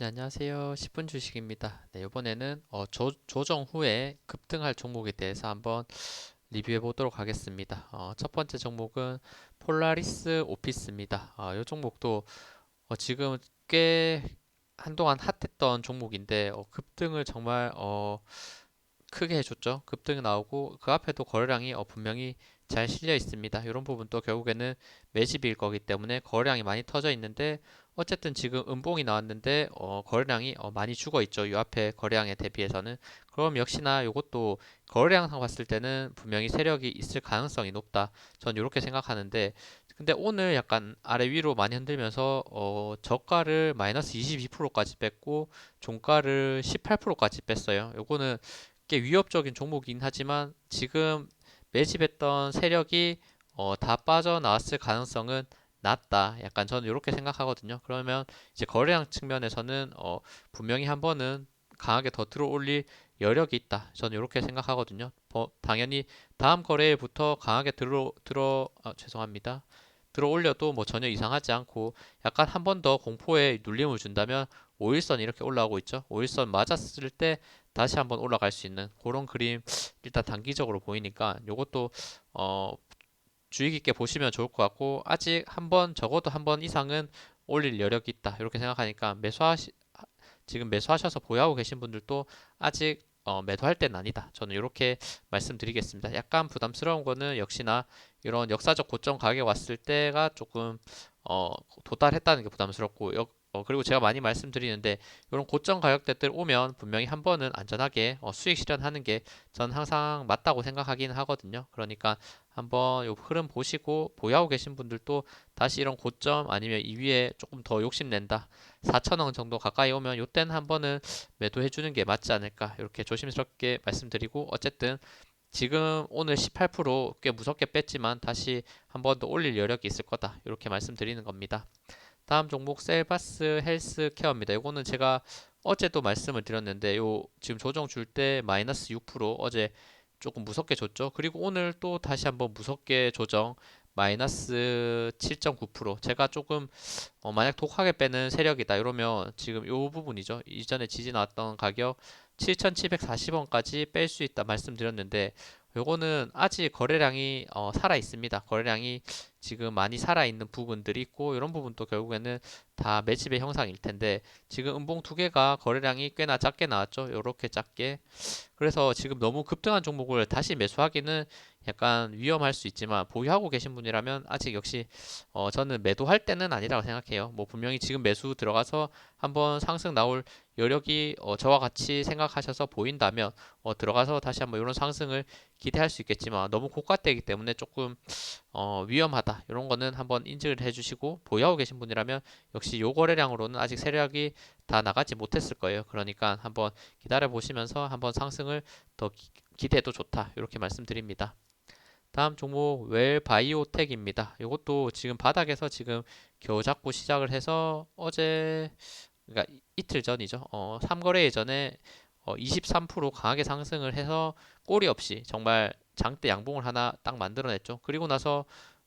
네, 안녕하세요. 10분 주식입니다. 네, 이번에는 어, 조, 조정 후에 급등할 종목에 대해서 한번 리뷰해 보도록 하겠습니다. 어, 첫 번째 종목은 폴라리스 오피스입니다. 어, 이 종목도 어, 지금 꽤 한동안 핫했던 종목인데 어, 급등을 정말 어, 크게 해줬죠. 급등이 나오고 그 앞에도 거래량이 어, 분명히 잘 실려 있습니다. 이런 부분도 결국에는 매집일 거기 때문에 거래량이 많이 터져 있는데 어쨌든 지금 음봉이 나왔는데 어, 거래량이 어, 많이 죽어 있죠. 이 앞에 거래량에 대비해서는 그럼 역시나 이것도 거래량상 봤을 때는 분명히 세력이 있을 가능성이 높다. 전 이렇게 생각하는데 근데 오늘 약간 아래 위로 많이 흔들면서 어, 저가를 마이너스 22%까지 뺐고 종가를 18%까지 뺐어요. 요거는 꽤 위협적인 종목이긴 하지만 지금 매집했던 세력이 어, 다 빠져나왔을 가능성은 낮다. 약간 저는 이렇게 생각하거든요. 그러면 이제 거래량 측면에서는 어, 분명히 한 번은 강하게 더 들어올릴 여력이 있다. 저는 이렇게 생각하거든요. 버- 당연히 다음 거래일부터 강하게 들어 들어 아, 죄송합니다. 들어올려도 뭐 전혀 이상하지 않고 약간 한 번 더 공포에 눌림을 준다면 5일선 이렇게 올라오고 있죠. 5일선 맞았을 때 다시 한번 올라갈 수 있는 그런 그림 일단 단기적으로 보이니까 요것도 어 주의 깊게 보시면 좋을 것 같고 아직 한 번 적어도 한 번 이상은 올릴 여력이 있다 이렇게 생각하니까 매수하시 지금 매수하셔서 보유하고 계신 분들도 아직 어, 매도할 때는 아니다. 저는 이렇게 말씀드리겠습니다. 약간 부담스러운 거는 역시나 이런 역사적 고점 가격에 왔을 때가 조금 어, 도달했다는 게 부담스럽고 역, 어, 그리고 제가 많이 말씀드리는데 이런 고점 가격대들 오면 분명히 한 번은 안전하게 어, 수익 실현하는 게 전 항상 맞다고 생각하긴 하거든요. 그러니까 한번 요 흐름 보시고 보유하고 계신 분들도 다시 이런 고점 아니면 이 위에 조금 더 욕심낸다. 4천원 정도 가까이 오면 요때는 한 번은 매도해 주는 게 맞지 않을까 이렇게 조심스럽게 말씀드리고 어쨌든 지금 오늘 18%꽤 무섭게 뺐지만 다시 한 번 더 올릴 여력이 있을 거다 이렇게 말씀드리는 겁니다. 다음 종목 셀바스 헬스케어입니다. 이거는 제가 어제도 말씀을 드렸는데 요 지금 조정 줄 때 마이너스 6% 어제 조금 무섭게 줬죠. 그리고 오늘 또 다시 한번 무섭게 조정 마이너스 7.9% 제가 조금 어, 만약 독하게 빼는 세력이다 이러면 지금 요 부분이죠. 이전에 지지 나왔던 가격 7,740원까지 뺄 수 있다 말씀드렸는데 요거는 아직 거래량이 어, 살아 있습니다. 거래량이 지금 많이 살아 있는 부분들이 있고 이런 부분도 결국에는 다 매집의 형상일 텐데 지금 음봉 두 개가 거래량이 꽤나 작게 나왔죠. 요렇게 작게. 그래서 지금 너무 급등한 종목을 다시 매수하기는 약간 위험할 수 있지만 보유하고 계신 분이라면 아직 역시 어, 저는 매도할 때는 아니라고 생각해요. 뭐 분명히 지금 매수 들어가서 한번 상승 나올 여력이 어, 저와 같이 생각하셔서 보인다면 어, 들어가서 다시 한번 이런 상승을 기대할 수 있겠지만 너무 고가대이기 때문에 조금 어, 위험하다 이런 거는 한번 인지를 해주시고 보유하고 계신 분이라면 역시 요 거래량으로는 아직 세력이 다 나가지 못했을 거예요. 그러니까 한번 기다려 보시면서 한번 상승을 더 기, 기대해도 좋다 이렇게 말씀드립니다. 다음 종목 웰바이오텍입니다. 이것도 지금 바닥에서 지금 겨우 잡고 시작을 해서 어제 그러니까 이- 이틀 전이죠. 어, 3거래 예전에 어, 23% 강하게 상승을 해서 꼬리 없이 정말 장대 양봉을 하나 딱 만들어냈죠. 그리고 나서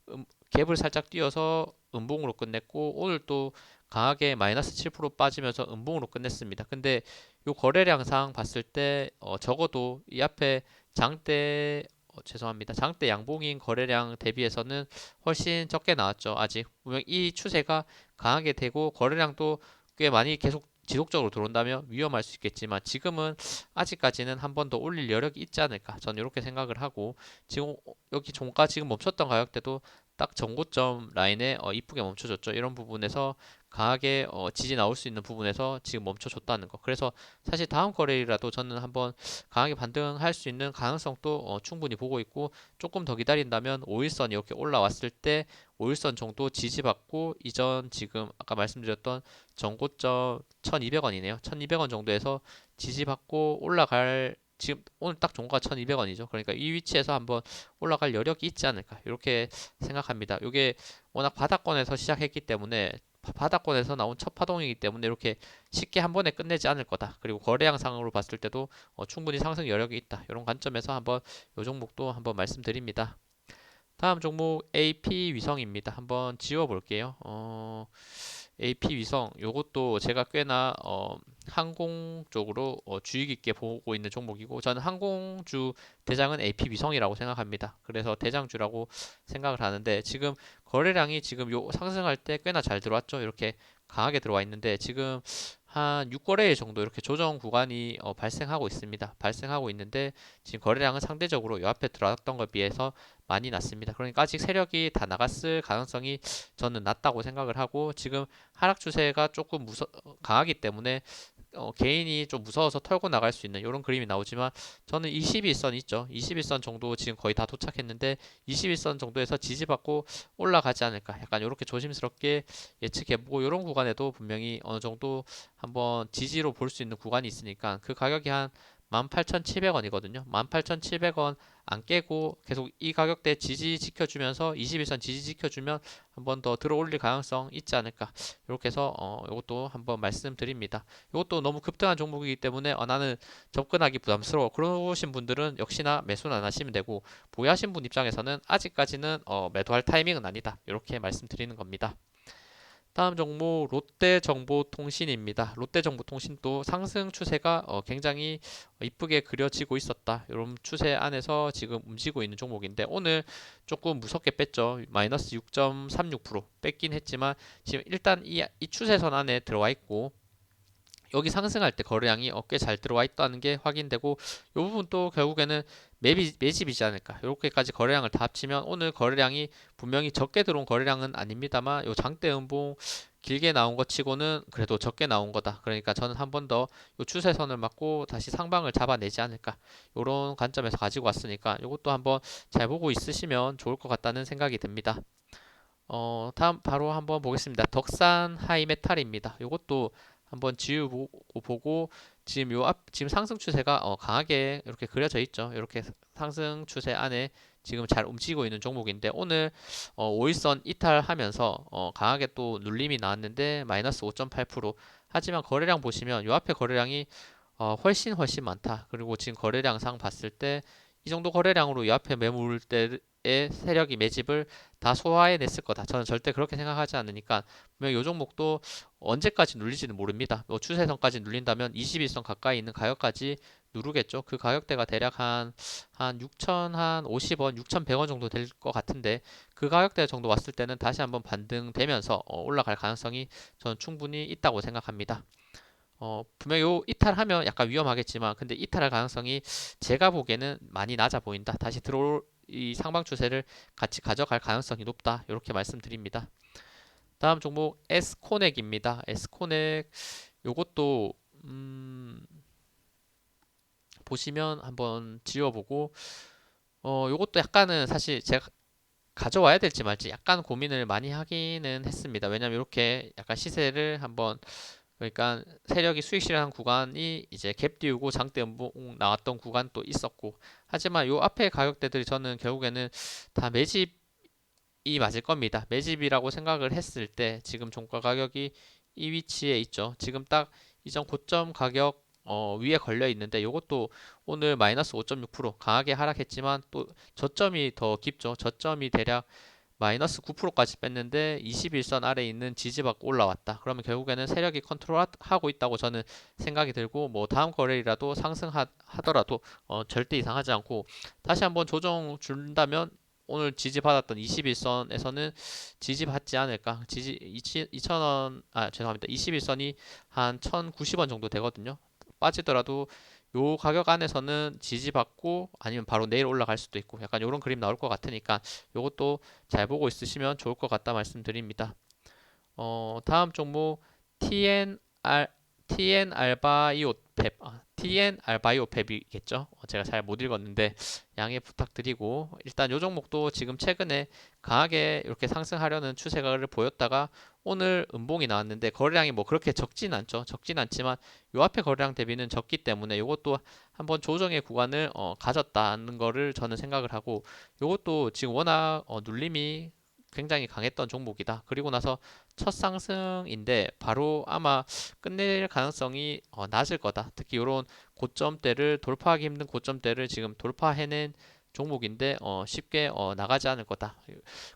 음, 갭을 살짝 띄어서 음봉으로 끝냈고 오늘 또 강하게 마이너스 7% 빠지면서 음봉으로 끝냈습니다. 근데 요 거래량상 봤을 때 어, 적어도 이 앞에 장대 어, 죄송합니다. 장대 양봉인 거래량 대비해서는 훨씬 적게 나왔죠. 아직 분명 이 추세가 강하게 되고 거래량도 꽤 많이 계속 지속적으로 들어온다면 위험할 수 있겠지만 지금은 아직까지는 한 번 더 올릴 여력이 있지 않을까 저는 이렇게 생각을 하고 지금 여기 종가 지금 멈췄던 가격대도 딱 전고점 라인에 어, 이쁘게 멈춰줬죠 이런 부분에서 강하게 어, 지지 나올 수 있는 부분에서 지금 멈춰줬다는 거 그래서 사실 다음 거래일이라도 저는 한번 강하게 반등할 수 있는 가능성도 어, 충분히 보고 있고 조금 더 기다린다면 5일선 이렇게 올라왔을 때 5일선 정도 지지받고 이전 지금 아까 말씀드렸던 전고점 1200원이네요. 1200원 정도에서 지지받고 올라갈 지금 오늘 딱 종가 1200원이죠. 그러니까 이 위치에서 한번 올라갈 여력이 있지 않을까 이렇게 생각합니다. 이게 워낙 바닥권에서 시작했기 때문에 바- 바닥권에서 나온 첫 파동이기 때문에 이렇게 쉽게 한 번에 끝내지 않을 거다. 그리고 거래량상으로 봤을 때도 어, 충분히 상승 여력이 있다. 이런 관점에서 한번 이 종목도 한번 말씀드립니다. 다음 종목 AP 위성입니다. 한번 지워 볼게요. 어, AP 위성 요것도 제가 꽤나 어, 항공 쪽으로 어, 주의 깊게 보고 있는 종목이고 저는 항공주 대장은 AP 위성이라고 생각합니다. 그래서 대장주라고 생각을 하는데 지금 거래량이 지금 요 상승할 때 꽤나 잘 들어왔죠. 이렇게 강하게 들어와 있는데 지금 한 6거래일 정도 이렇게 조정 구간이 어, 발생하고 있습니다. 발생하고 있는데 지금 거래량은 상대적으로 요 앞에 들어왔던 것에 비해서 많이 낮습니다. 그러니까 아직 세력이 다 나갔을 가능성이 저는 낮다고 생각을 하고 지금 하락 추세가 조금 무서 강하기 때문에 어, 개인이 좀 무서워서 털고 나갈 수 있는 이런 그림이 나오지만 저는 21선 있죠. 21선 정도 지금 거의 다 도착했는데 21선 정도에서 지지받고 올라가지 않을까. 약간 이렇게 조심스럽게 예측해보고 이런 구간에도 분명히 어느 정도 한번 지지로 볼 수 있는 구간이 있으니까 그 가격이 한 18,700원이거든요. 18,700원 안 깨고 계속 이 가격대 지지 지켜주면서 21선 지지 지켜주면 한 번 더 들어 올릴 가능성 있지 않을까. 이렇게 해서 어, 이것도 한번 말씀드립니다. 이것도 너무 급등한 종목이기 때문에 어, 나는 접근하기 부담스러워. 그러신 분들은 역시나 매수는 안 하시면 되고 보유하신 분 입장에서는 아직까지는 어, 매도할 타이밍은 아니다. 이렇게 말씀드리는 겁니다. 다음 종목 롯데정보통신입니다. 롯데정보통신도 상승 추세가 어, 굉장히 이쁘게 그려지고 있었다. 이런 추세 안에서 지금 움직이고 있는 종목인데 오늘 조금 무섭게 뺐죠. 마이너스 6.36% 뺐긴 했지만 지금 일단 이, 이 추세선 안에 들어와 있고 여기 상승할 때 거래량이 어, 꽤잘 들어와 있다는 게 확인되고 이 부분도 결국에는 매비, 매집이지 않을까. 이렇게까지 거래량을 다 합치면 오늘 거래량이 분명히 적게 들어온 거래량은 아닙니다만 요 장대 음봉 길게 나온 것 치고는 그래도 적게 나온 거다. 그러니까 저는 한 번 더 요 추세선을 맞고 다시 상방을 잡아내지 않을까. 이런 관점에서 가지고 왔으니까 이것도 한번 잘 보고 있으시면 좋을 것 같다는 생각이 듭니다. 어, 다음 바로 한번 보겠습니다. 덕산 하이메탈입니다. 이것도 한번 지우고 보고 지금 요 앞 지금 상승 추세가 어, 강하게 이렇게 그려져 있죠. 이렇게 상승 추세 안에 지금 잘 움직이고 있는 종목인데 오늘 어, 5일선 이탈하면서 어, 강하게 또 눌림이 나왔는데 마이너스 5.8% 하지만 거래량 보시면 요 앞에 거래량이 어, 훨씬 훨씬 많다. 그리고 지금 거래량 상 봤을 때 이 정도 거래량으로 요 앞에 매물 때의 세력이 매집을 다 소화해냈을 거다. 저는 절대 그렇게 생각하지 않으니까 분명 요 종목도 언제까지 눌릴지는 모릅니다. 뭐 추세선까지 눌린다면 21선 가까이 있는 가격까지 누르겠죠. 그 가격대가 대략 한, 한 6천, 한 50원, 6,100원 정도 될 것 같은데 그 가격대 정도 왔을 때는 다시 한번 반등되면서 어, 올라갈 가능성이 저는 충분히 있다고 생각합니다. 어, 분명히 요 이탈하면 약간 위험하겠지만 근데 이탈할 가능성이 제가 보기에는 많이 낮아 보인다. 다시 들어올 이 상방 추세를 같이 가져갈 가능성이 높다. 이렇게 말씀드립니다. 다음 종목 에스코넥입니다. 에스코넥 요것도 음 보시면 한번 지워보고 어 요것도 약간은 사실 제가 가져와야 될지 말지 약간 고민을 많이 하기는 했습니다. 왜냐면 이렇게 약간 시세를 한번 그러니까 세력이 수익 실현한 구간이 이제 갭 띄우고 장대 연봉 나왔던 구간도 있었고 하지만 요 앞에 가격대들이 저는 결국에는 다 매집이 맞을 겁니다. 매집이라고 생각을 했을 때 지금 종가 가격이 이 위치에 있죠. 지금 딱 이전 고점 가격 어, 위에 걸려 있는데 이것도 오늘 마이너스 5.6% 강하게 하락했지만 또 저점이 더 깊죠. 저점이 대략 마이너스 9%까지 뺐는데 21선 아래에 있는 지지 받고 올라왔다. 그러면 결국에는 세력이 컨트롤하고 있다고 저는 생각이 들고 뭐 다음 거래일이라도 상승하더라도 어, 절대 이상하지 않고 다시 한번 조정 준다면 오늘 지지받았던 21선에서는 지지받지 않을까. 지지 2,000원 아 죄송합니다. 21선이 한 1,090원 정도 되거든요. 빠지더라도 요 가격 안에서는 지지받고 아니면 바로 내일 올라갈 수도 있고 약간 이런 그림 나올 것 같으니까 요것도 잘 보고 있으시면 좋을 것 같다 말씀드립니다. 어, 다음 종목 TNR TN 알바이오 펩 아, TN 알바이오 펩이겠죠. 어, 제가 잘 못 읽었는데 양해 부탁드리고 일단 요 종목도 지금 최근에 강하게 이렇게 상승하려는 추세를 보였다가 오늘 음봉이 나왔는데 거래량이 뭐 그렇게 적진 않죠. 적진 않지만 요 앞에 거래량 대비는 적기 때문에 이것도 한번 조정의 구간을 어, 가졌다는 거를 저는 생각을 하고 이것도 지금 워낙 어, 눌림이 굉장히 강했던 종목이다. 그리고 나서 첫 상승인데 바로 아마 끝낼 가능성이 어, 낮을 거다. 특히 이런 고점대를 돌파하기 힘든 고점대를 지금 돌파해낸 종목인데 어, 쉽게 어, 나가지 않을 거다.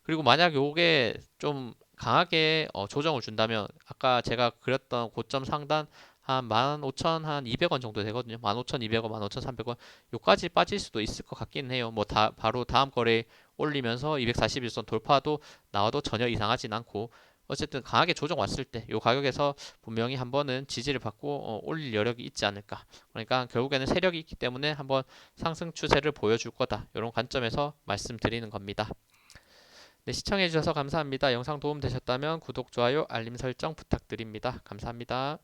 그리고 만약 요게 좀 강하게 어, 조정을 준다면 아까 제가 그렸던 고점 상단 한 15,000, 한 200원 정도 되거든요. 15,200원, 15,300원 요까지 빠질 수도 있을 것 같긴 해요. 뭐 다 바로 다음 거래 올리면서 241선 돌파도 나와도 전혀 이상하진 않고 어쨌든 강하게 조정 왔을 때요 가격에서 분명히 한 번은 지지를 받고 어, 올릴 여력이 있지 않을까. 그러니까 결국에는 세력이 있기 때문에 한번 상승 추세를 보여줄 거다. 이런 관점에서 말씀드리는 겁니다. 네, 시청해주셔서 감사합니다. 영상 도움 되셨다면 구독, 좋아요, 알림 설정 부탁드립니다. 감사합니다.